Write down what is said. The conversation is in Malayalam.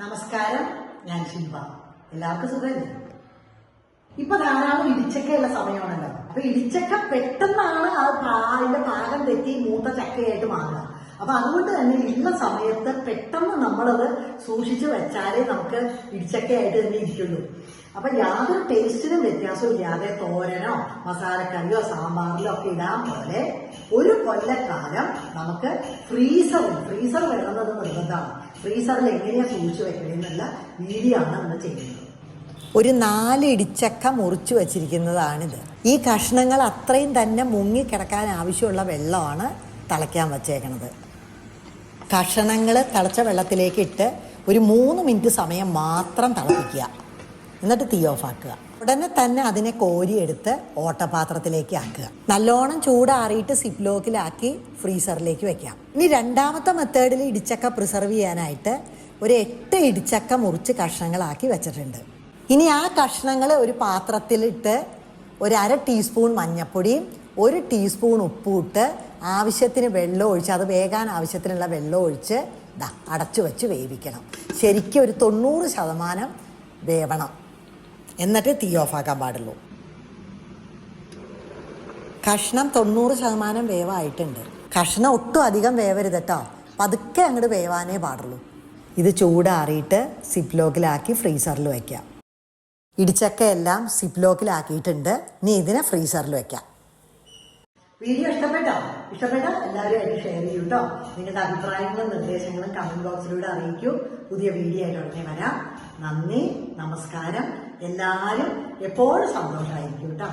നമസ്കാരം ഞാൻ ശിൽവ എല്ലാവർക്കും സുഖമല്ലേ? ഇപ്പൊ ധാരാളം ഇടിച്ചൊക്കെയുള്ള സമയമാണല്ലോ. അപ്പൊ ഇടിച്ചക്ക പെട്ടെന്നാണ് ആ പാലിന്റെ പാകം തെറ്റി മൂത്ത ചക്കയായിട്ട് മാറുക. അപ്പൊ അതുകൊണ്ട് തന്നെ ഇന്ന സമയത്ത് പെട്ടെന്ന് നമ്മളത് സൂക്ഷിച്ചു വെച്ചാലേ നമുക്ക് ഇടിച്ചക്കയായിട്ട് തന്നെ ഇരിക്കുള്ളൂ. അപ്പൊ യാതൊരു ടേസ്റ്റിനും വ്യത്യാസവും ഇല്ലാതെ തോരനോ മസാലക്കറിയോ സാമ്പാറിലോ ഒക്കെ ഇടാൻ പോലെ ഒരു കൊല്ലക്കാലം നമുക്ക് ഫ്രീസറിൽ ഫ്രീസർ വേണമെന്നത് നിർബന്ധമാണ്. ഫ്രീസറിൽ എങ്ങനെയാ സൂക്ഷിച്ചു വെക്കണമെന്നുള്ള ആണ് നമ്മൾ ചെയ്യുന്നത്. ഒരു നാല് ഇടിച്ചക്ക മുറിച്ചു വച്ചിരിക്കുന്നതാണിത്. ഈ കഷ്ണങ്ങൾ അത്രയും തന്നെ മുങ്ങിക്കിടക്കാൻ ആവശ്യമുള്ള വെള്ളമാണ് തിളയ്ക്കാൻ വച്ചേക്കണത്. കഷണങ്ങൾ തിളച്ച വെള്ളത്തിലേക്ക് ഇട്ട് ഒരു മൂന്ന് മിനിറ്റ് സമയം മാത്രം തിളപ്പിക്കുക. എന്നിട്ട് തീ ഓഫ് ആക്കുക. ഉടനെ തന്നെ അതിനെ കോരിയെടുത്ത് ഓട്ടപാത്രത്തിലേക്ക് ആക്കുക. നല്ലോണം ചൂടാറിയിട്ട് സിപ്പ് ലോക്കിലാക്കി ഫ്രീസറിലേക്ക് വെക്കാം. ഇനി രണ്ടാമത്തെ മെത്തേഡിൽ ഇടിച്ചക്ക പ്രിസർവ് ചെയ്യാനായിട്ട് ഒരു എട്ട് ഇടിച്ചക്ക മുറിച്ച് കഷ്ണങ്ങളാക്കി വെച്ചിട്ടുണ്ട്. ഇനി ആ കഷ്ണങ്ങൾ ഒരു പാത്രത്തിലിട്ട് ഒരു അര ടീസ്പൂൺ മഞ്ഞൾപ്പൊടിയും ഒരു ടീസ്പൂൺ ഉപ്പും ഇട്ട് ആവശ്യത്തിന് വെള്ളം ഒഴിച്ച് അത് വേകാൻ ആവശ്യത്തിനുള്ള വെള്ളം ഒഴിച്ച് ദാ അടച്ചു വെച്ച് വേവിക്കണം. ശരിക്കും ഒരു തൊണ്ണൂറ് ശതമാനം വേവണം. എന്നിട്ട് തീ ആക്കാൻ പാടുള്ളൂ. കഷ്ണം തൊണ്ണൂറ് ശതമാനം വേവായിട്ടുണ്ട്. കഷ്ണം ഒട്ടും അധികം വേവരുത് കേട്ടോ പതുക്കെ അങ്ങോട്ട് വേവാനേ പാടുള്ളൂ. ഇത് ചൂടാറിയിട്ട് സിപ്പ് ലോക്കിലാക്കി ഫ്രീസറിൽ വയ്ക്കാം ഇടിച്ചക്ക എല്ലാം സിപ്പ് ലോക്കിലാക്കിയിട്ടുണ്ട് നീ ഇതിനെ ഫ്രീസറിൽ വെക്കാം. വീഡിയോ ഇഷ്ടപ്പെട്ടോ? ഇഷ്ടപ്പെട്ടോ എല്ലാവരും ആയിട്ട് ഷെയർ ചെയ്യൂ കേട്ടോ നിങ്ങളുടെ അഭിപ്രായങ്ങളും നിർദ്ദേശങ്ങളും കമന്റ് ബോക്സിലൂടെ അറിയിക്കൂ. പുതിയ വീഡിയോ ആയിട്ട് ഉടനെ വരാം. നന്ദി നമസ്കാരം. എല്ലാവരും എപ്പോഴും സന്തോഷമായിരിക്കും കേട്ടോ.